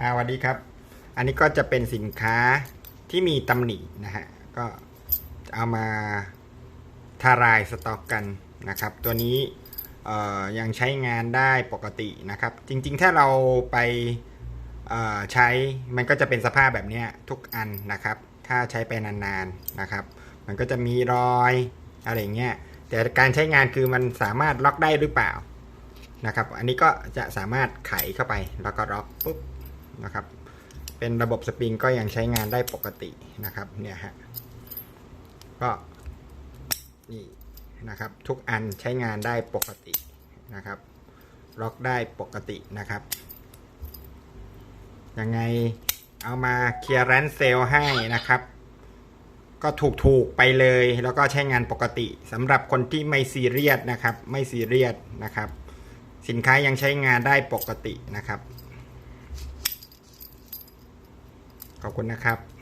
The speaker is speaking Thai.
อ่าสวัสดีครับ อันนี้ก็จะเป็นสินค้าที่มีตำหนินะฮะ ก็เอามาทารายสต็อกกันนะครับ ตัวนี้ยังใช้งานได้ปกตินะครับ จริงๆ ถ้าเราไปใช้มันก็จะเป็นสภาพแบบนี้ทุกอันนะครับ ถ้าใช้ไปนานๆนะครับ มันก็จะมีรอยอะไรเงี้ย แต่การใช้งานคือมันสามารถล็อกได้หรือเปล่านะครับ อันนี้ก็จะสามารถไขเข้าไปแล้วก็ล็อกปุ๊บ นะครับ เป็นระบบสปริงก็ยังใช้งานได้ปกตินะครับ เนี่ยฮะ ก็นี่นะครับ ทุกอันใช้งานได้ปกตินะครับ ล็อกได้ปกตินะครับ ยังไงเอามาเคลียร์แรนเซลให้นะครับ ก็ถูกๆไปเลย แล้วก็ใช้งานปกติสำหรับคนที่ไม่ซีเรียสนะครับ ไม่ซีเรียสนะครับ สินค้ายังใช้งานได้ปกตินะครับ ขอบคุณนะครับ